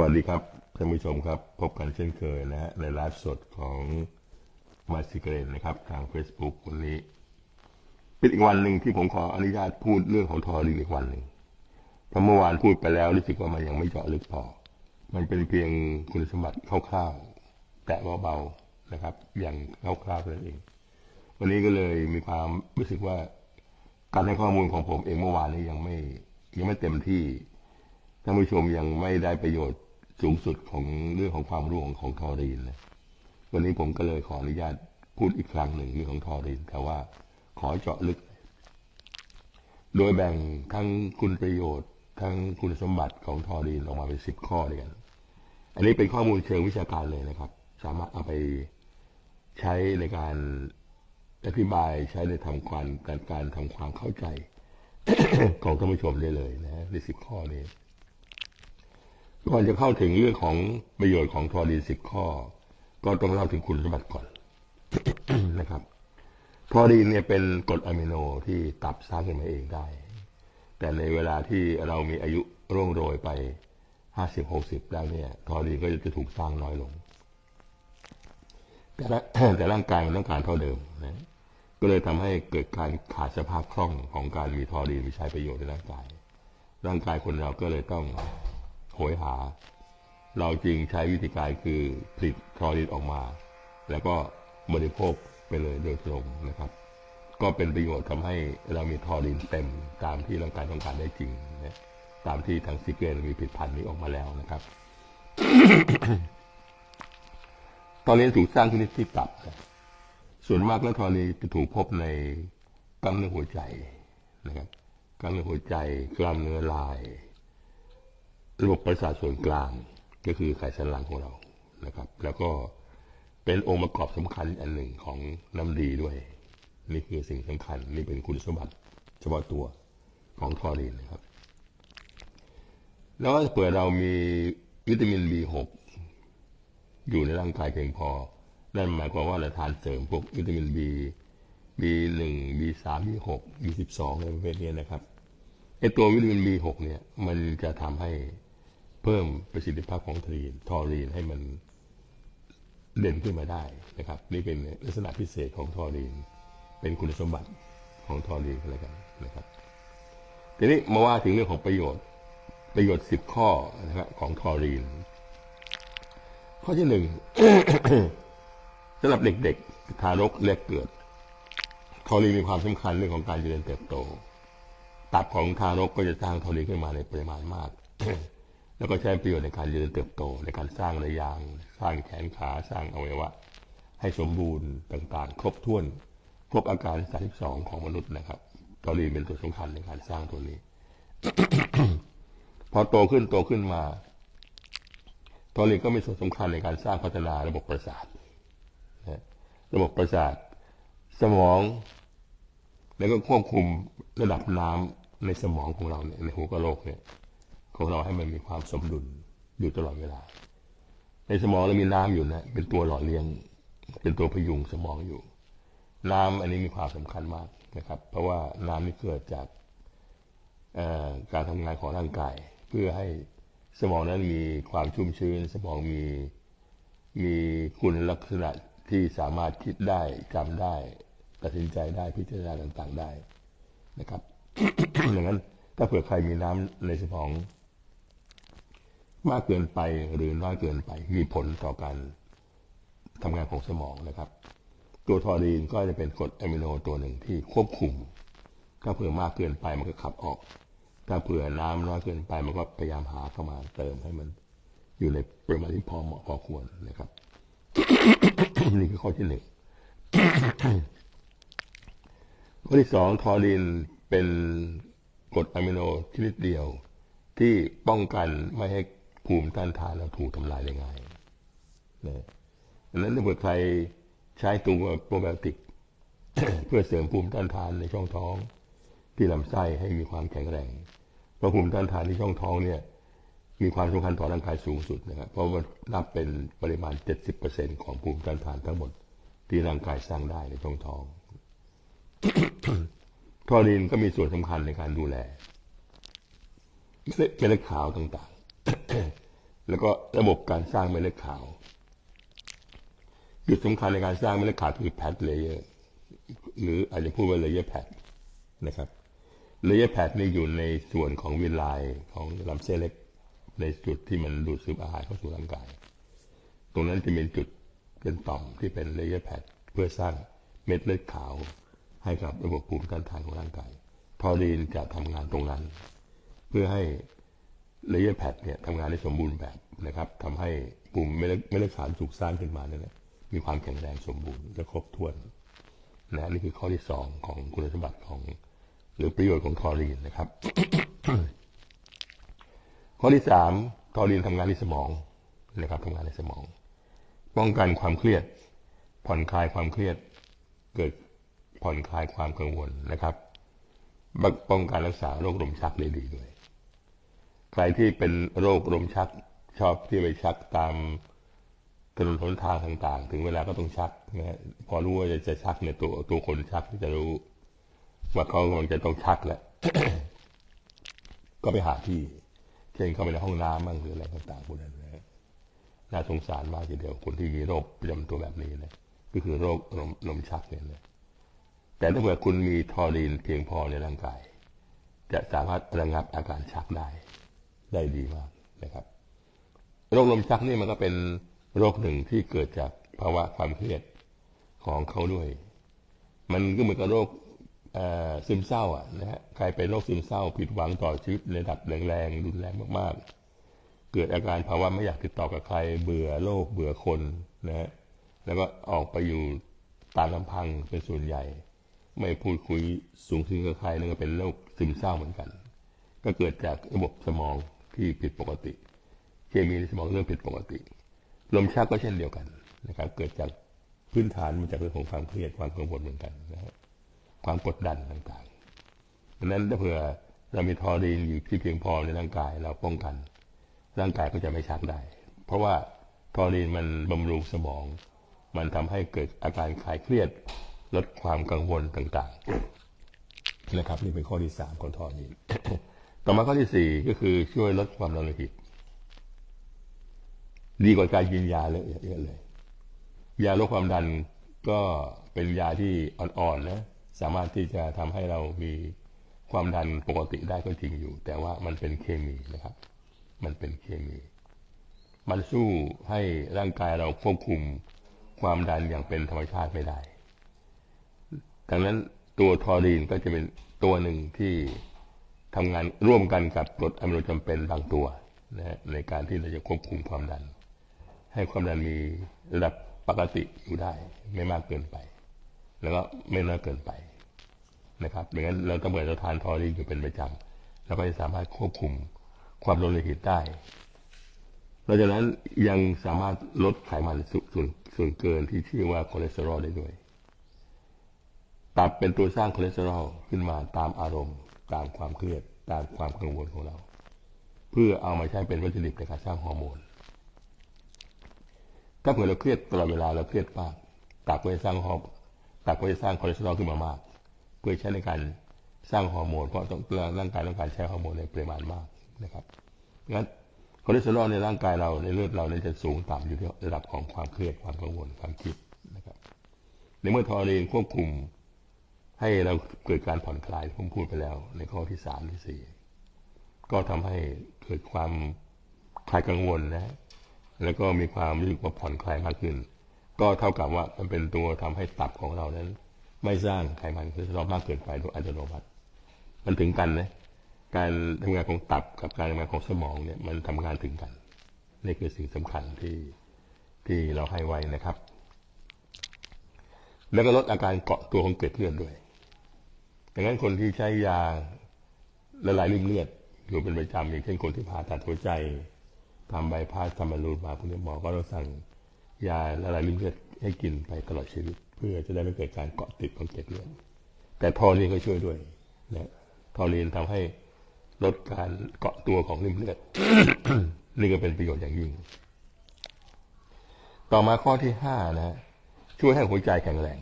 วัสดีครับท่านผู้ชมครับ พบกันเช่นเคยนะฮะในไลฟ์สดของมาสิเกรนนะครับ ทาง Facebook วันนี้ เป็นอีกวันหนึ่งที่ผมขออนุญาตพูดเรื่องของทอรีอีกวันหนึ่งเพราะเมื่อวานพูดไปแล้วรู้สึกว่ามันยังไม่เจาะลึกพอมันเป็นเพียงคุณสมบัติคร่าวๆแตะเบาๆนะครับ อย่างคร่าวๆนั่นเอง วันนี้ก็เลยมีความรู้สึกว่าการให้ข้อมูลของผมเองเมื่อวานนี้ยังไม่ยังไม่เต็มที่ท่านผู้ชมยังไม่ได้ประโยชน์ สูงสุดของเรื่องของความรู้ของของทอรีนนะวันนี้ผมก็เลยขออนุญาตพูดอีกครั้งหนึ่งเรื่องของทอรีนแต่ว่าขอเจาะลึก โดยแบ่งทั้งคุณประโยชน์ ทั้งคุณสมบัติของทอรีนออกมาเป็นสิบข้อด้วยกัน อันนี้เป็นข้อมูลเชิงวิชาการเลยนะครับ สามารถเอาไปใช้ในการอธิบายใช้ในทำความการการทำความเข้าใจ ของท่านผู้ชมได้เลยนะในสิบข้อนี้ ก่อนจะเข้าถึงเรื่องของประโยชน์ของทอรีนสิบข้อ ก็ต้องเล่าถึงคุณสมบัติก่อนนะครับทอรีนเนี่ยเป็นกรดอะมิโนที่ตับสร้างขึ้นมาเองได้ แต่ในเวลาที่เรามีอายุร่วงโรยไปห้าสิบหกสิบแล้วเนี่ยทอรีนก็จะถูกสร้างน้อยลง แต่แต่ร่างกายมันต้องการเท่าเดิมนะก็เลยทำให้เกิดการขาดสภาพคล่องของการมีทอรีนมีใช้ประโยชน์ในร่างกาย ร่างกายคนเราก็เลยต้อง โหยหา เราจึงใช้วิธีการคือผลิตทอรีนออกมา แล้วก็บริโภคไปเลยโดยตรงนะครับ ก็เป็นประโยชน์ทำให้เรามีทอรีนเต็มตามที่ร่างกายต้องการได้จริงนะตามที่ทางซิเกนมีผลิตภัณฑ์นี้ออกมาแล้วนะครับตอนนี้ถูกสร้างขึ้นที่ตับส่วนมากแล้วทอรีนจะถูกพบในกล้ามเนื้อหัวใจนะครับกล้ามเนื้อหัวใจกล้ามเนื้อลาย ระบบประสาทส่วนกลางก็คือไขสันหลังของเรานะครับ แล้วก็เป็นองค์ประกอบสำคัญอันหนึ่งของน้ำดีด้วย นี่คือสิ่งสำคัญนี่เป็นคุณสมบัติเฉพาะตัวของทอรีนนะครับ แล้วเผื่อเรามีวิตามิน B6 อยู่ในร่างกายเพียงพอ นั่นหมายความว่าเราทานเสริมพวกวิตามิน B B1 B3 B6 B12 ในประเภทนี้นะครับไอตัววิตามิน B6 เนี่ยมันจะทำให้ เพิ่มประสิทธิภาพของทอรีนทอรีนให้มันเด่นขึ้นมาได้นะครับ นี่เป็นลักษณะพิเศษของทอรีน เป็นคุณสมบัติของทอรีนอะไรกันนะครับทีนี้มาว่าถึงเรื่องของประโยชน์ประโยชน์สิบข้อนะครับของทอรีน ข้อที่หนึ่งสำหรับเด็กๆ ทารกเล็กเกิด ทอรีนมีความสำคัญเรื่องของการเจริญเติบโต ตับของทารกก็จะสร้างทอรีนขึ้นมาในปริมาณมาก แล้วก็ใช้ประโยชน์ในการเจริญเติบโตในการสร้างระยาง สร้างแขนขาสร้างอวัยวะ ให้สมบูรณ์ต่างๆ ครบถ้วนครบอาการ32ของมนุษย์นะครับตอรีเป็นตัวสำคัญในการสร้างตัวนี้ พอโตขึ้นโตขึ้นมาตอรีก็มีส่วนสำคัญในการสร้างพัฒนาระบบประสาทระบบประสาท สมอง แล้วก็ควบคุมระดับน้ำในสมองของเราเนี่ยในหัวกะโหลกเนี่ย ของเราให้มันมีความสมดุลอยู่ตลอดเวลา ในสมองเรามีน้ำอยู่นะ เป็นตัวหล่อเลี้ยง เป็นตัวพยุงสมองอยู่ น้ำอันนี้มีความสำคัญมากนะครับ เพราะว่าน้ำนี่เกิดจากการทำงานของร่างกาย เพื่อให้สมองนั้นมีความชุ่มชื้น สมองมีมีคุณลักษณะที่สามารถคิดได้จำได้ ตัดสินใจได้พิจารณาต่างๆได้นะครับอย่างนั้นถ้าเผื่อใครมีน้ำในสมอง มากเกินไปหรือน้อยเกินไป มีผลต่อการทำงานของสมองนะครับ ตัวทอรีนก็จะเป็นกรดอะมิโนตัวหนึ่งที่ควบคุม ถ้าเผื่อมากเกินไปมันก็ขับออก ถ้าเผื่อน้ำน้อยเกินไปมันก็พยายามหาเข้ามาเติมให้มัน อยู่ในปริมาณที่พอเหมาะพอควรนะครับนี่คือข้อที่หนึ่งข้อที่สองทอรีนเป็นกรดอะมิโนชนิดเดียวที่ป้องกันไม่ให้ ภูมิต้านทานเราถูกทำลายได้ง่ายนะดังนั้นถ้าเกิดใครใช้ตัวโปรไบโอติก เพื่อเสริมภูมิต้านทานในช่องท้องที่ลำไส้ให้มีความแข็งแรง เพราะภูมิต้านทานในช่องท้องเนี่ย มีความสำคัญต่อร่างกายสูงสุดนะครับ เพราะว่านับเป็นปริมาณ 70%ของภูมิต้านทานทั้งหมดที่ร่างกายสร้างได้ในช่องท้องทอรีนก็มีส่วนสำคัญในการดูแลเม็ดเล็ดขาวต่าง แล้วก็ระบบการสร้างเม็ดเลือดขาว จุดสำคัญในการสร้างเม็ดเลือดขาวคือแพทเลเยอร์หรืออาจจะพูดว่าเลเยอร์แพทนะครับเลเยอร์แพทนี่อยู่ในส่วนของวิลไลของลำเส้นเล็ก ในจุดที่มันดูดซึมอาหารเข้าสู่ร่างกาย ตรงนั้นจะเป็นจุดเป็นต่อมที่เป็นเลเยอร์แพทเพื่อสร้างเม็ดเลือดขาวให้กับระบบภูมิต้านทานของร่างกายทอรีนจะทำงานตรงนั้น เพื่อให้ เลเยอร์แพทเนี่ยทำงานได้สมบูรณ์แบบนะครับทำให้ปุ่มเม็ดเลือดขาวถูกสร้างขึ้นมาเนี่ยมีความแข็งแรงสมบูรณ์และครบถ้วนนะนี่คือข้อที่สองของคุณสมบัติของ หรือประโยชน์ของทอรีนนะครับ ข้อที่สามทอรีนทำงานในสมองนะครับทำงานในสมอง ป้องกันความเครียด ผ่อนคลายความเครียด เกิดผ่อนคลายความกังวลนะครับป้องกันรักษาโรคลมชักได้ดีด้วย ใครที่เป็นโรคลมชักชอบที่ไปชักตามถนนหนทางต่าง ๆ ถึงเวลาก็ต้องชักนะพอรู้ว่าจะจะชักเนี่ยตัวตัวคนชักจะรู้ ว่าเขากำลังจะต้องชักแล้วก็ไปหาที่ เช่นเข้าไปในห้องน้ำบ้างหรืออะไรต่างๆพวกนั้นนะน่าสงสารมากทีเดียวคนที่มีโรคประจำตัวแบบนี้นะก็คือโรคลมลมชักเนี่ยนะแต่ถ้าเผื่อคุณมีทอรีนเพียงพอในร่างกาย จะสามารถระงับอาการชักได้ ได้ดีมากนะครับโรคลมชักนี่มันก็เป็นโรคหนึ่งที่เกิดจากภาวะความเครียดของเขาด้วย มันก็เหมือนกับโรคซึมเศร้าอะนะฮะใครเป็นโรคซึมเศร้า ผิดหวังต่อชีวิตระดับแรงๆรุนแรงมากๆ เกิดอาการภาวะไม่อยากติดต่อกับใคร เบื่อโลกเบื่อคนนะฮะแล้วก็ออกไปอยู่ตามลำพังเป็นส่วนใหญ่ ไม่พูดคุยสูงถึงกับใครนั่นก็เป็นโรคซึมเศร้าเหมือนกัน ก็เกิดจากระบบสมอง ที่ผิดปกติ เคมีในสมองเริ่มผิดปกติ ลมชักก็เช่นเดียวกันนะครับ เกิดจากพื้นฐานมาจากเรื่องของความเครียดความกังวลเหมือนกันนะครับความกดดันต่างๆดังนั้นถ้าเผื่อเรามีทอรีนอยู่ที่เพียงพอในร่างกายเราป้องกัน ร่างกายก็จะไม่ชักได้ เพราะว่าทอรีนมันบำรุงสมอง มันทำให้เกิดอาการคลายเครียดลดความกังวลต่างๆนะครับนี่เป็นข้อที่สามของทอรีน ต่อมาข้อที่สี่ก็คือช่วยลดความดันโลหิตดีกว่าการกินยาเลยเยอะเลย ยาลดความดันก็เป็นยาที่อ่อนๆนะ สามารถที่จะทำให้เรามีความดันปกติได้ก็จริงอยู่ แต่ว่ามันเป็นเคมีนะครับ มันเป็นเคมี มันสู้ให้ร่างกายเราควบคุมความดันอย่างเป็นธรรมชาติไม่ได้ดังนั้นตัวทอรีนก็จะเป็นตัวหนึ่งที่ ทำงานร่วมกันกับกรดอะมิโนจำเป็นบางตัวนะในการที่เราจะควบคุมความดัน ให้ความดันมีระดับปกติอยู่ได้ ไม่มากเกินไป แล้วก็ไม่น้อยเกินไปนะครับดังนั้นเราต้องเปิดเราทานทอรีอยู่เป็นประจำเราก็จะสามารถควบคุมความโลหิตได้หลังจากนั้นยังสามารถลดไขมันส่วนส่วนเกินที่ชื่อว่าคอเลสเตอรอลได้ด้วย ตับเป็นตัวสร้างคอเลสเตอรอลขึ้นมาตามอารมณ์ ตามความเครียดตามความกังวลของเรา เพื่อเอามาใช้เป็นวัตถุดิบในการสร้างฮอร์โมนถ้าเผื่อเราเครียดตลอดเวลาเราเครียดมากตับก็จะสร้างฮอร์ตับก็จะสร้างคอเลสเตอรอลขึ้นมามาก เพื่อใช้ในการสร้างฮอร์โมนเพราะต้องร่างกายต้องการใช้ฮอร์โมนในปริมาณมากนะครับงั้นคอเลสเตอรอลในร่างกายเราในเลือดเราเนี่ยจะสูงต่ำอยู่ที่ระดับของความเครียดความกังวลความคิดนะครับ ในเมื่อทอรีนควบคุม ให้เราเกิดการผ่อนคลายผมพูดไปแล้ว ในข้อที่สามที่สี่ก็ทำให้เกิดความคลายกังวลนะ แล้วก็มีความรู้สึกว่าผ่อนคลายมากขึ้น ก็เท่ากับว่ามันเป็นตัวทำให้ตับของเรานั้น ไม่สร้างไขมันคอเลสเตอรอลมากเกินไปโดยอัตโนมัติ มันถึงกันนะการทำงานของตับกับการทำงานของสมองเนี่ยมันทำงานถึงกันนี่คือสิ่งสำคัญที่ที่เราให้ไว้นะครับ แล้วก็ลดอาการเกาะตัวของเกล็ดเลือดด้วย ดังนั้นคนที่ใช้ยาละลายริ่มเลือดอยู่เป็นประจำอย่างเช่นคนที่ผ่าตัดหัวใจทำใบพาสทำบอลลูนมาคุณหมอก็ต้องสั่งยาละลายริ่มเลือดให้กินไปตลอดชีวิต เพื่อจะได้ไม่เกิดการเกาะติดของเกล็ดเลือดแต่ทอรีนก็ช่วยด้วยนะทอรีนทำให้ลดการเกาะตัวของริ่มเลือดนี่ก็เป็นประโยชน์อย่างยิ่ง ต่อมาข้อที่ห้านะช่วยให้หัวใจแข็งแรง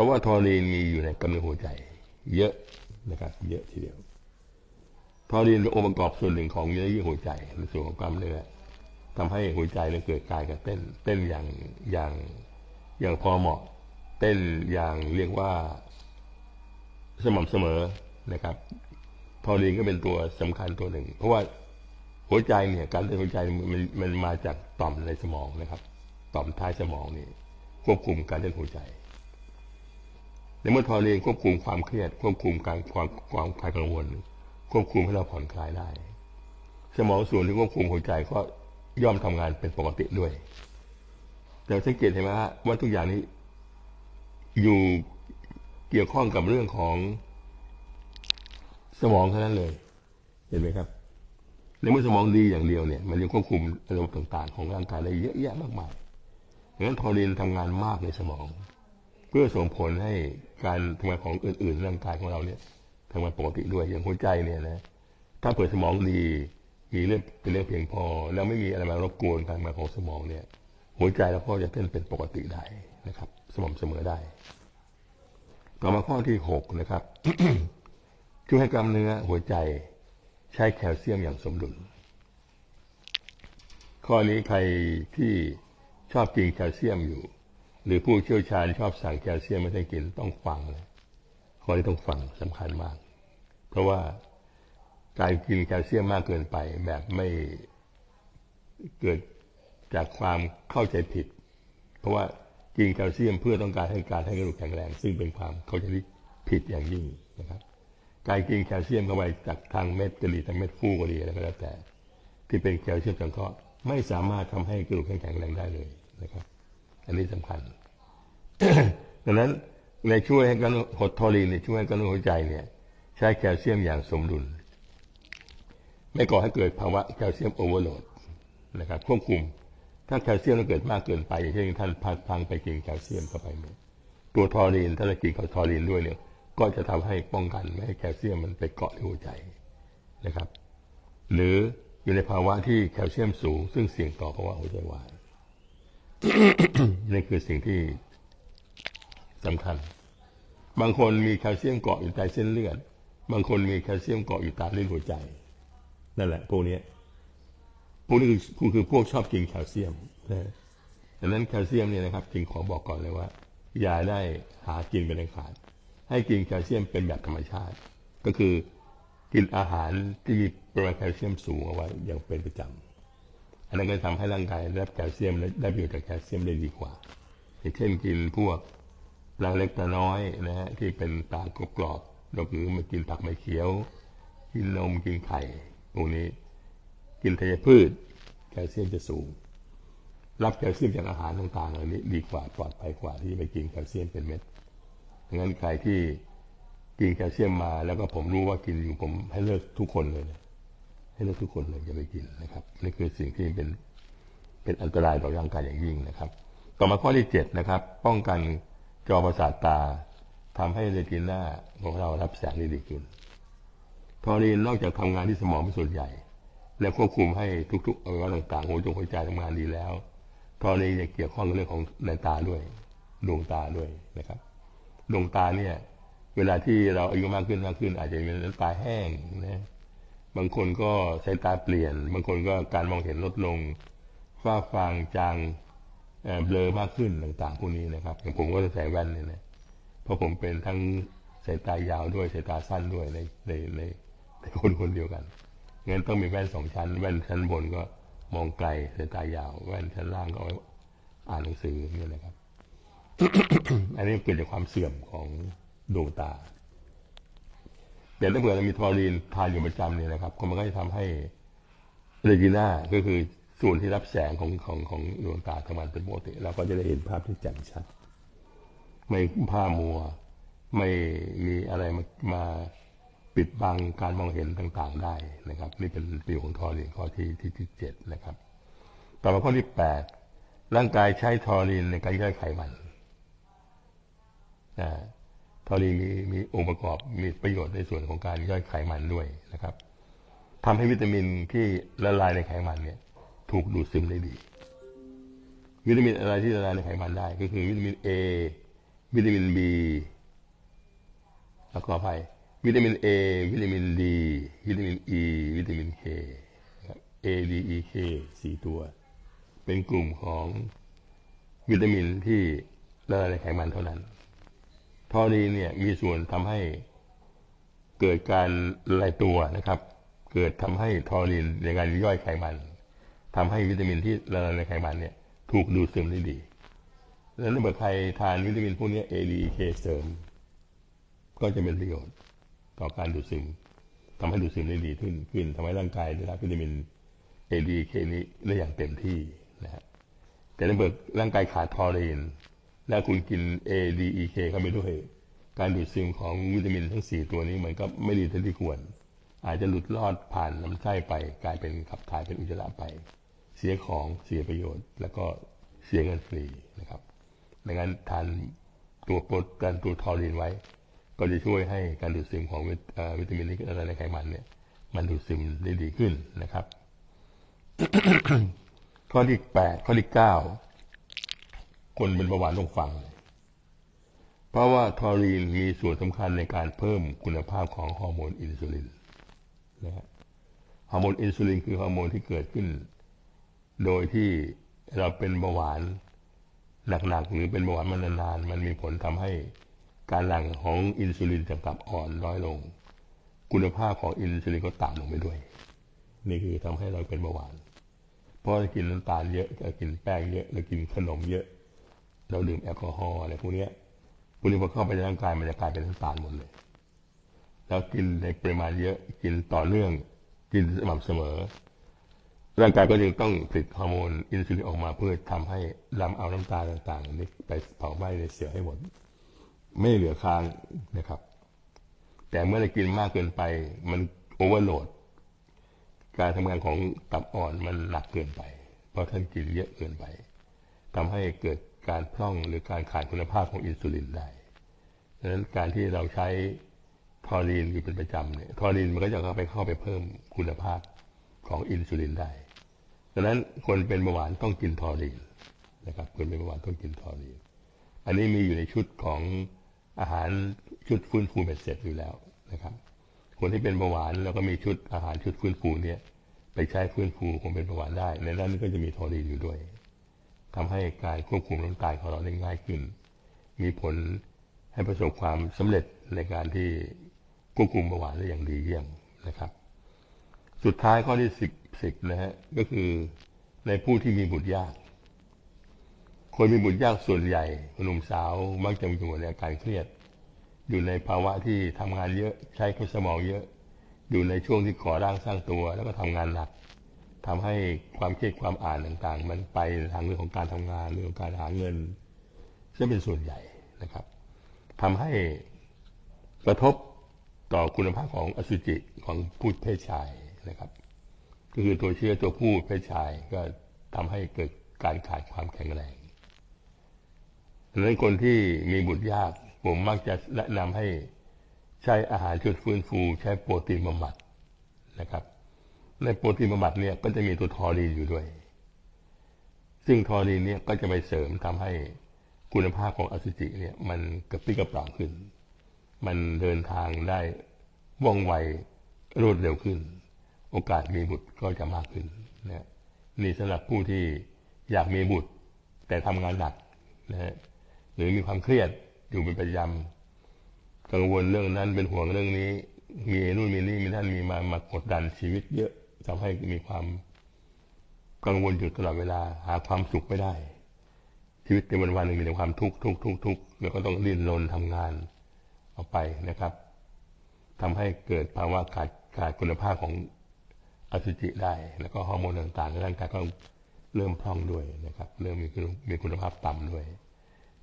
ราะว่าทอรีนมีอยู่ในกำเนิดหัวใจ เยอะนะครับ เยอะทีเดียวทอรีนเป็นองค์ประกอบส่วนหนึ่งของเนื้อเยื่อหัวใจในส่วนของกล้ามเนื้อทำให้หัวใจเนี่ยเกิดการกระเต้นเต้นอย่างอย่างอย่างพอเหมาะ เต้นอย่างเรียกว่าสม่ำเสมอนะครับ ทอรีนก็เป็นตัวสำคัญตัวหนึ่ง เพราะว่าหัวใจเนี่ย การเต้นหัวใจมันมันมาจากต่อมในสมองนะครับ ต่อมท้ายสมองนี่ควบคุมการเต้นหัวใจ ในเมื่อทอรีนควบคุมความเครียด ควบคุมการความความคลายกังวล ควบคุมให้เราผ่อนคลายได้ สมองส่วนที่ควบคุมหัวใจก็ย่อมทำงานเป็นปกติด้วย แต่สังเกตเห็นไหมว่าทุกอย่างนี้อยู่เกี่ยวข้องกับเรื่องของสมองเท่านั้นเลย เห็นไหมครับในเมื่อสมองดีอย่างเดียวเนี่ย มันยังควบคุมอารมณ์ต่าง ๆ ของร่างกายได้เยอะแยะมากมายดังนั้นทอรีนทำงานมากในสมอง เพื่อส่งผลให้การทำงานของอื่นๆร่างกายของเราเนี่ยทำงานปกติด้วยอย่างหัวใจเนี่ยนะถ้าเปิดสมองดีมีเลือดเป็นเลือดเพียงพอ แล้วไม่มีอะไรมารบกวนการทำงานของสมองเนี่ย หัวใจเราก็จะเต้นเป็นปกติได้นะครับ สม่ำเสมอได้ ต่อมาข้อที่หกนะครับช่วยให้กล้ามเนื้อหัวใจใช้แคลเซียมอย่างสมดุล ข้อนี้ใครที่ชอบกินแคลเซียมอยู่ หรือผู้เชี่ยวชาญชอบสั่งแคลเซียมไม่ให้กินต้องฟังเลยข้อนี้ต้องฟังสำคัญมาก เพราะว่าการกินแคลเซียมมากเกินไปแบบไม่เกิดจากความเข้าใจผิด เพราะว่ากินแคลเซียมเพื่อต้องการให้การให้กระดูกแข็งแรง ซึ่งเป็นความเข้าใจที่ผิดอย่างยิ่งนะครับการกินแคลเซียมเข้าไปจากทางเม็ดกระดีทางเม็ดฟูก็ดีอะไรก็แล้วแต่ ที่เป็นแคลเซียมสังเคราะห์ไม่สามารถทำให้กระดูกแข็งแรงได้เลยนะครับ อันนี้สำคัญดังนั้นในช่วยให้การหดทอรีนในช่วยให้การหัวใจเนี่ย ใช้แคลเซียมอย่างสมดุล ไม่ก่อให้เกิดภาวะแคลเซียมโอเวอร์โหลดนะครับควบคุม ถ้าแคลเซียมเราเกิดมากเกินไปอย่างเช่นท่านพัดพังไปกินแคลเซียมเข้าไปเนี่ยตัวทอรีนถ้าเรากินกับทอรีนด้วยเนี่ย ก็จะทำให้ป้องกันไม่ให้แคลเซียมมันไปเกาะที่หัวใจนะครับ หรืออยู่ในภาวะที่แคลเซียมสูง ซึ่งเสี่ยงต่อภาวะหัวใจวาย นี่คือสิ่งที่สำคัญ บางคนมีแคลเซียมเกาะอยู่ใต้เส้นเลือด บางคนมีแคลเซียมเกาะอยู่ตามลิ้นหัวใจ นั่นแหละพวกนี้พวกนี้คือคือพวกชอบกินแคลเซียมนะดังนั้นแคลเซียมเนี่ยนะครับจึงขอบอกก่อนเลยว่า อย่าได้หากินเป็นขาด ให้กินแคลเซียมเป็นแบบธรรมชาติ ก็คือกินอาหารที่มีปริมาณแคลเซียมสูงเอาไว้อย่างเป็นประจำ อันนั้นก็ทำให้ร่างกายได้แคลเซียมและได้ประโยชน์จากแคลเซียมได้ดีกว่า อย่างเช่นกินพวกปลาเล็กปลาน้อยนะฮะที่เป็นตากรอบๆหรือมากินผักใบเขียว กินนมกินไข่พวกนี้ กินธัญพืช แคลเซียมจะสูง รับแคลเซียมจากอาหารต่างๆเหล่านี้ดีกว่าปลอดภัยกว่าที่ไปกินแคลเซียมเป็นเม็ดดังนั้นใครที่กินแคลเซียมมาแล้วก็ผมรู้ว่ากินอยู่ผมให้เลิกทุกคนเลยนะ ให้เลิกทุกคนเลยอย่าไปกินนะครับนี่คือสิ่งที่เป็นเป็นอันตรายต่อร่างกายอย่างยิ่งนะครับ ต่อมาข้อที่เจ็ดนะครับ ป้องกันจอประสาทตาทำให้เรติน่าของเรารับแสงได้ดีขึ้นทอรีนนอกจากทำงานที่สมองเป็นส่วนใหญ่ และควบคุมให้ทุกๆอวัยวะต่างๆหัวใจหัวใจทำงานดีแล้วทอรีนยังเกี่ยวข้องกับเรื่องของในตาด้วยดวงตาด้วยนะครับดวงตาเนี่ย เวลาที่เราอายุมากขึ้นมากขึ้น อาจจะมีน้ำตาแห้งนะ บางคนก็ใช้ตาเปลี่ยน บางคนก็การมองเห็นลดลงฝ้าฟางจางเบลอมากขึ้นต่างๆพวกนี้นะครับอย่างผมก็จะใส่แว่นเนี่ยนะเพราะผมเป็นทั้งสายตายาวด้วยสายตาสั้นด้วยในในในในคนคนเดียวกันงั้นต้องมีแว่นสองชั้น แว่นชั้นบนก็มองไกลสายตายาว แว่นชั้นล่างก็เอาอ่านหนังสือนี่นะครับ อันนี้เกิดจากความเสื่อมของดวงตา แต่ถ้าเกิดเรามีทอรีนทานอยู่ประจำเนี่ยนะครับมันก็จะทำให้เรจิน่าก็คือส่วนที่รับแสงของของของดวงตาทำงานเป็นปกติเราก็จะได้เห็นภาพที่แจ่มชัด ไม่ผ้ามัว ไม่มีอะไรมามาปิดบังการมองเห็นต่างๆได้นะครับ นี่เป็นประโยชน์ของทอรีนข้อที่ที่ที่เจ็ดนะครับ ต่อมาข้อที่แปดร่างกายใช้ทอรีนในการย่อยไขมันอ่า ทอรีมีมีองค์ประกอบมีประโยชน์ในส่วนของการย่อยไขมันด้วยนะครับทำให้วิตามินที่ละลายในไขมันเนี่ย ถูกดูดซึมได้ดี วิตามินอะไรที่ละลายในไขมันได้ ก็คือวิตามินเอวิตามินบีแล้วก็ไปวิตามินเอวิตามินดีวิตามินอี ADEK สี่ตัว เป็นกลุ่มของวิตามินที่ละลายในไขมันเท่านั้น ทอรีนเนี่ยมีส่วนทำให้เกิดการละลายตัวนะครับ เกิดทำให้ทอรีนในการย่อยไขมันทำให้วิตามินที่ละลายในไขมันเนี่ย ถูกดูดซึมได้ดีดังนั้นเมื่อใครทานวิตามินพวกนี้ A D K เสริม ก็จะเป็นประโยชน์ต่อการดูดซึมทำให้ดูดซึมได้ดีขึ้นขึ้นทำให้ร่างกายได้รับวิตามิน A D K นี้ได้อย่างเต็มที่นะฮะแต่ถ้าเบิกร่างกายขาดทอรีน และคุณกิน A D E K เข้าไปด้วย การดูดซึมของวิตามินทั้งสี่ตัวนี้มันก็ไม่ดีเท่าที่ควร อาจจะหลุดลอดผ่านลำไส้ไป กลายเป็นขับถ่ายเป็นอุจจาระไป เสียของเสียประโยชน์ แล้วก็เสียเงินฟรีนะครับดังนั้นทานตัวโปรตีนตัวทอรีนไว้ ก็จะช่วยให้การดูดซึมของวิตามินที่อะไรในไขมันเนี่ยมันดูดซึมได้ดีขึ้นนะครับ ข้อที่แปดข้อที่เก้า คนเป็นเบาหวานต้องฟัง เพราะว่าทอรีนมีส่วนสำคัญในการเพิ่มคุณภาพของฮอร์โมนอินซูลินนะฮะฮอร์โมนอินซูลินคือฮอร์โมนที่เกิดขึ้น โดยที่เราเป็นเบาหวานหนักๆหรือเป็นเบาหวานมานานๆมันมีผลทำให้การหลั่งของอินซูลินจะกลับอ่อนน้อยลง คุณภาพของอินซูลินก็ต่ำลงไปด้วย นี่คือทำให้เราเป็นเบาหวานเพราะกินน้ำตาลเยอะกินแป้งเยอะเรากินขนมเยอะ เราดื่มแอลกอฮอล์อะไรพวกนี้พวกนี้พอเข้าไปในร่างกายมันจะกลายเป็นน้ำตาลหมดเลย แล้วกินในปริมาณเยอะกินต่อเนื่องกินสม่ำเสมอ ร่างกายก็ยังต้องผลิตฮอร์โมนอินซูลินออกมาเพื่อทำให้ลำเอาน้ำตาลต่างๆนี้ไปเผาไหม้ในเสียให้หมด ไม่เหลือค้างนะครับ แต่เมื่อเรากินมากเกินไป มันโอเวอร์โหลดการทำงานของตับอ่อนมันหนักเกินไป เพราะท่านกินเยอะเกินไปทำให้เกิด การพร่องหรือการขาดคุณภาพของอินซูลินได้ดังนั้นการที่เราใช้ทอรีนอยู่เป็นประจำเนี่ยทอรีนมันก็จะเข้าไปเข้าไปเพิ่มคุณภาพของอินซูลินได้ดังนั้นคนเป็นเบาหวานต้องกินทอรีนนะครับคนเป็นเบาหวานต้องกินทอรีน อันนี้มีอยู่ในชุดของอาหารชุดฟื้นฟูเบ็ดเสร็จอยู่แล้วนะครับ คนที่เป็นเบาหวานแล้วก็มีชุดอาหารชุดฟื้นฟูเนี่ยไปใช้ฟื้นฟูคงเป็นเบาหวานได้ ในนั้นก็จะมีทอรีนอยู่ด้วย ทำให้การควบคุมร่างกายของเราได้ง่ายขึ้น มีผลให้ประสบความสำเร็จในการที่ควบคุมเบาหวานได้อย่างดีเยี่ยมนะครับ สุดท้ายข้อที่สิบสิบนะฮะก็คือในผู้ที่มีบุตรยาก คนมีบุตรยากส่วนใหญ่หนุ่มสาวมักจะมีอยู่ในอาการเครียด อยู่ในภาวะที่ทำงานเยอะใช้สมองเยอะ อยู่ในช่วงที่ขอร่างสร้างตัวแล้วก็ทำงานหนัก ทำให้ความครียดความอ่านต่างๆ มันไปทางเรื่องของการทำงานเรื่องของการหาเงินซึ่งเป็นส่วนใหญ่นะครับทำให้กระทบต่อคุณภาพของอสุจิของผู้เพศชายนะครับก็คือตัวเชื้อตัวผู้เพศชายก็ทำให้เกิดการขาดความแข็งแรงดังนั้นคนที่มีบุตรยาก ผมมักจะแนะนำให้ใช้อาหารชุดฟื้นฟู ใช้โปรตีนบำบัดนะครับ ในโปรตีนบำบัดเนี่ยก็จะมีตัวทอรีนอยู่ด้วย ซึ่งทอรีนเนี่ยก็จะไปเสริมทำให้คุณภาพของอสุจิเนี่ย มันกระปี้กระเป๋าขึ้น มันเดินทางได้ว่องไวรวดเร็วขึ้น โอกาสมีบุตรก็จะมากขึ้นนะนี่สำหรับผู้ที่อยากมีบุตร แต่ทำงานหนักนะฮะหรือมีความเครียดอยู่เป็นประจำกังวลเรื่องนั้นเป็นห่วงเรื่องนี้ มีนู่นมีนี่มีท่านมีมามากดดันชีวิตเยอะ ทำให้มีความกังวลอยู่ตลอดเวลา หาความสุขไม่ได้ ชีวิตในวันวันหนึ่งมีแต่ความทุกข์ทุกข์ทุกข์ทุกข์แล้วก็ต้องดิ้นรนทำงานออกไปนะครับทำให้เกิดภาวะขาดขาดคุณภาพของอสุจิได้ แล้วก็ฮอร์โมนต่างๆในร่างกายก็เริ่มพร่องด้วยนะครับ เริ่มมีมีคุณภาพต่ำด้วย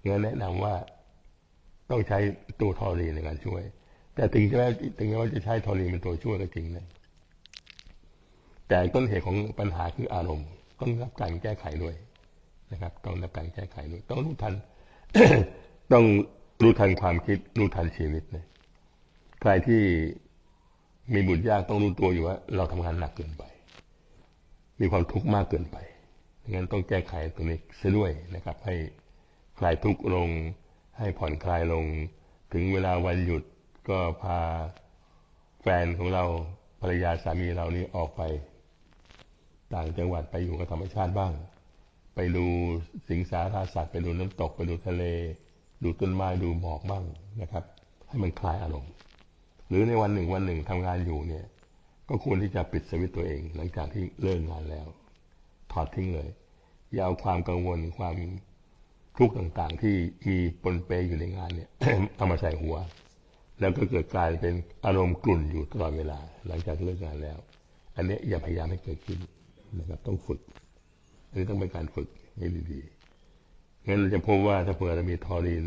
งั้นแนะนำว่าต้องใช้ตัวทอรีในการช่วย แต่ถึงจะถึงแม้ว่าจะใช้ทอรีเป็นตัวช่วยก็จริงนะ แต่ต้นเหตุของปัญหาคืออารมณ์ ต้องรับการแก้ไขด้วยนะครับ ต้องรับการแก้ไขด้วย ต้องรู้ทัน ต้องรู้ทันความคิดรู้ทันชีวิตนะใครที่มีบุตรยากต้องรู้ตัวอยู่ว่า เราทำงานหนักเกินไป มีความทุกข์มากเกินไปดังนั้นต้องแก้ไขตรงนี้เสียด้วยนะครับ ให้คลายทุกข์ลง ให้ผ่อนคลายลง ถึงเวลาวันหยุดก็พาแฟนของเราภรรยาสามีเรานี้ออกไป ต่างจังหวัดไปอยู่กับธรรมชาติบ้าง ไปดูสิงสาราสัตว์ ไปดูน้ำตก ไปดูทะเล ดูต้นไม้ดูหมอกบ้างนะครับ ให้มันคลายอารมณ์ หรือในวันหนึ่งวันหนึ่งทำงานอยู่เนี่ย ก็ควรที่จะปิดสวิตตัวเอง หลังจากที่เลิกงานแล้ว ถอดทิ้งเลย อย่าเอาความกังวลความทุกข์ต่างๆ ที่มีปนเปอยู่ในงานเนี่ยเอามาใส่หัว แล้วก็เกิดกลายเป็นอารมณ์กลุ่นอยู่ตลอดเวลา หลังจากเลิกงานแล้ว อันนี้อย่าพยายามให้เกิดขึ้น นะครับ ต้องฝึก อันนี้ต้องเป็นการฝึกให้ดีๆงั้นเราจะพบว่าถ้าเผื่อเรามีทอรีน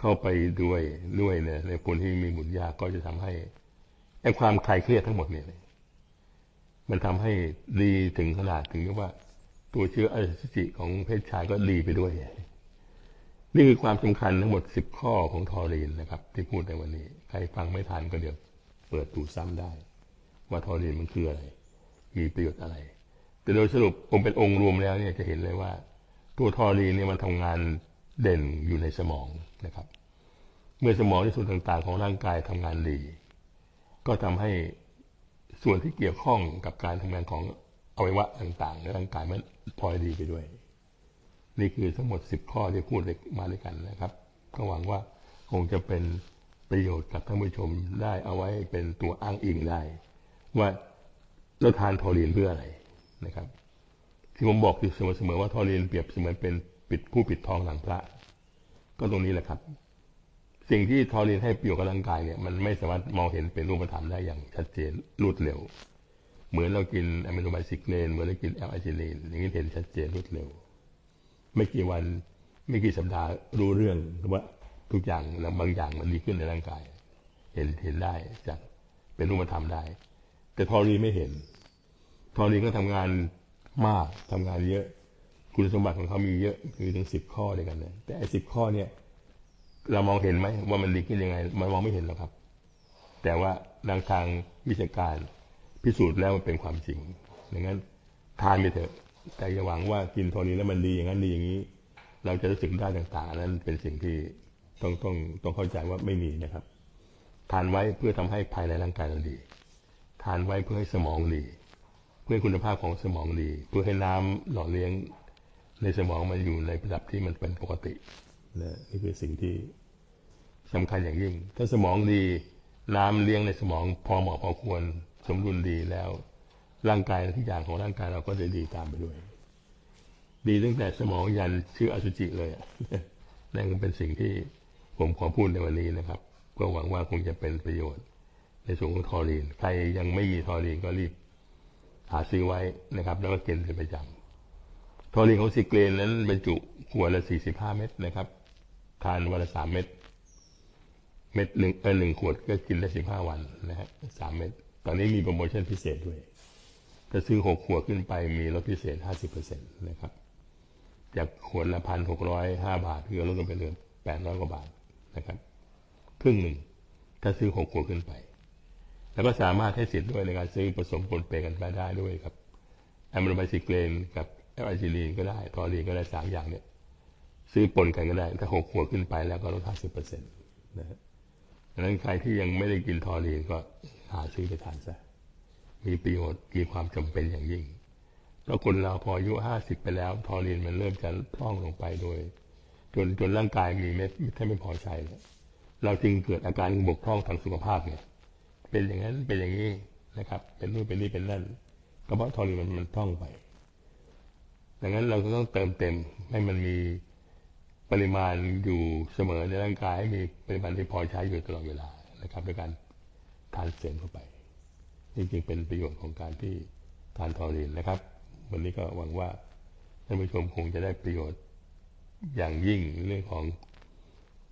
เข้าไปด้วยด้วยเนี่ยในคนที่มีบุญยากก็จะทำให้ไอ้ความคลายเครียดทั้งหมดเนี่ย มันทำให้ดีถึงขนาดถึงว่า ตัวเชื้ออสุจิของเพศชายก็ดีไปด้วย นี่คือความสำคัญทั้งหมดสิบข้อของทอรีนนะครับ ที่พูดในวันนี้ ใครฟังไม่ทันก็เดี๋ยวเปิดดูซ้ำได้ ว่าทอรีนมันคืออะไร มีประโยชน์อะไร แต่โดยสรุปผมเป็นองค์รวมแล้วเนี่ยจะเห็นเลยว่า ตัวทอรีนเนี่ยมันทำงานเด่นอยู่ในสมองนะครับ เมื่อสมองที่ส่วนต่างๆ ของร่างกายทำงานดี ก็ทำให้ส่วนที่เกี่ยวข้องกับการทำงานของอวัยวะต่างๆ ในร่างกายมันพลอยดีไปด้วย นี่คือทั้งหมดสิบข้อที่พูดมาด้วยกันนะครับก็หวังว่าคงจะเป็นประโยชน์กับท่านผู้ชมได้เอาไว้เป็นตัวอ้างอิงได้ ว่าเราทานทอรีนเพื่ออะไร นะครับ ที่ผมบอกอยู่เสมอๆว่าทอรีนเปรียบเสมือนเป็นปิดผู้ปิดทองหลังพระ ก็ตรงนี้แหละครับ สิ่งที่ทอรีนให้ประโยชน์กับร่างกายเนี่ยมันไม่สามารถมองเห็นเป็นรูปธรรมได้อย่างชัดเจนรวดเร็ว เหมือนเรากินอะมิโนไบซิกเลนเหมือนเรากินแอลไอจิลีนอย่างนี้เห็นชัดเจนรวดเร็ว ไม่กี่วันไม่กี่สัปดาห์รู้เรื่องว่าทุกอย่างแล้วบางอย่างมันดีขึ้นในร่างกาย เห็นเห็นได้จากเป็นรูปธรรมได้ แต่ทอรีไม่เห็น ทอรีก็ทำงานมากทำงานเยอะ คุณสมบัติของเขามีเยอะคือถึงสิบข้อด้วยกันนะแต่ไอ้สิบข้อเนี่ย เรามองเห็นไหมว่ามันดีขึ้นยังไง มันมองไม่เห็นหรอกครับ แต่ว่าทางทางวิชาการพิสูจน์แล้วมันเป็นความจริงดังนั้นทานไปเถอะแต่อย่าหวังว่ากินตัวนี้แล้วมันดีอย่างนั้นดีอย่างนี้ เราจะรู้สึกได้ต่างๆนั้นเป็นสิ่งที่ต้องต้องต้องเข้าใจว่าไม่มีนะครับ ทานไว้เพื่อทำให้ภายในร่างกายเราดี ทานไว้เพื่อให้สมองดี พื่อคุณภาพของสมองดี เพื่อให้น้ำหล่อเลี้ยงในสมองมันอยู่ในระดับที่มันเป็นปกตินะนี่คือสิ่งที่สำคัญอย่างยิ่ง ถ้าสมองดีน้ำเลี้ยงในสมองพอเหมาะพอควรสมดุลดีแล้ว ร่างกายทุกอย่างของร่างกายเราก็จะดีตามไปด้วย ดีตั้งแต่สมองยันชื่ออสุจิเลยนั่นเป็นสิ่งที่ผมขอพูดในวันนี้นะครับ ก็หวังว่าคงจะเป็นประโยชน์ ในส่วนของทอรีน ใครยังไม่มีทอรีนก็รีบ หาซื้อไว้นะครับ แล้วก็กินเป็นประจำทอรีนของซิเกรนนั้นบรรจุขวดละ45 เม็ดนะครับ ทานวันละสามเม็ดเม็ดหนึ่งเออหนึ่งขวดก็กินได้15วันนะฮะสามเม็ดตอนนี้มีโปรโมชั่นพิเศษด้วยถ้าซื้อหกขวดขึ้นไปมีลดพิเศษห้าสิบเปอร์เซ็นต์นะครับ จากขวดละพันหกร้อยห้าบาทคือลดลงไปเหลือแปดร้อยกว่าบาทนะครับ ครึ่งหนึ่ง ถ้าซื้อหกขวดขึ้นไป แล้วก็สามารถให้สิทธิ์ด้วยในการซื้อผสมปนเปกันไปได้ด้วยครับแอมโมไบซิเกรนกับแอลไอซิลีนก็ได้ทอรีนก็ได้สามอย่างเนี่ยซื้อปนกันก็ได้ ถ้าหกขวดขึ้นไปแล้วก็ลดห้าสิบเปอร์เซ็นต์นะฮะดังนั้นใครที่ยังไม่ได้กินทอรีนก็หาซื้อไปทานซะมีประโยชน์มีความจำเป็นอย่างยิ่งเพราะคนเราพออายุห้าสิบไปแล้ว ทอรีนมันเริ่มจะพร่องลงไปโดย จนจนร่างกายมีเม็ดถ้าไม่พอใช้แล้วเราจึงเกิดอาการบกพร่องทางสุขภาพเนี่ย เป็นอย่างนั้นเป็นอย่างนี้นะครับ เป็นนู่นเป็นนี่เป็นนั่นก็เพราะทอรีนมันมันพร่องไปดังนั้นเราก็ต้องเติมเต็มให้มันมีปริมาณอยู่เสมอในร่างกายให้มีปริมาณที่พอใช้อยู่ตลอดเวลานะครับด้วยการทานเสริมเข้าไปนี่จึงเป็นประโยชน์ของการที่ทานทอรีนนะครับ วันนี้ก็หวังว่าท่านผู้ชมคงจะได้ประโยชน์อย่างยิ่งเรื่องของ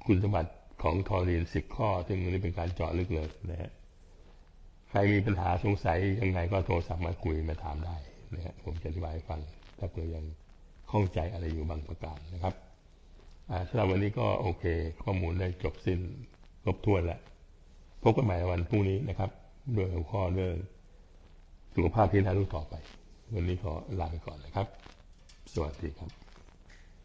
คุณสมบัติของทอรีนสิบข้อ ซึ่งอันนี้เป็นการเจาะลึกเลยนะฮะ ใครมีปัญหาสงสัยยังไงก็โทรศัพท์มาคุยมาถามได้นะฮะผมจะอธิบายให้ฟังถ้าเผื่อยังข้องใจอะไรอยู่บางประการนะครับสำหรับวันนี้ก็โอเค ข้อมูลได้จบสิ้นครบถ้วนแล้วพบกันใหม่วันพรุ่งนี้นะครับด้วยหัวข้อเรื่องสุขภาพที่น่ารู้ต่อไป วันนี้ขอลาไปก่อนนะครับ สวัสดีครับ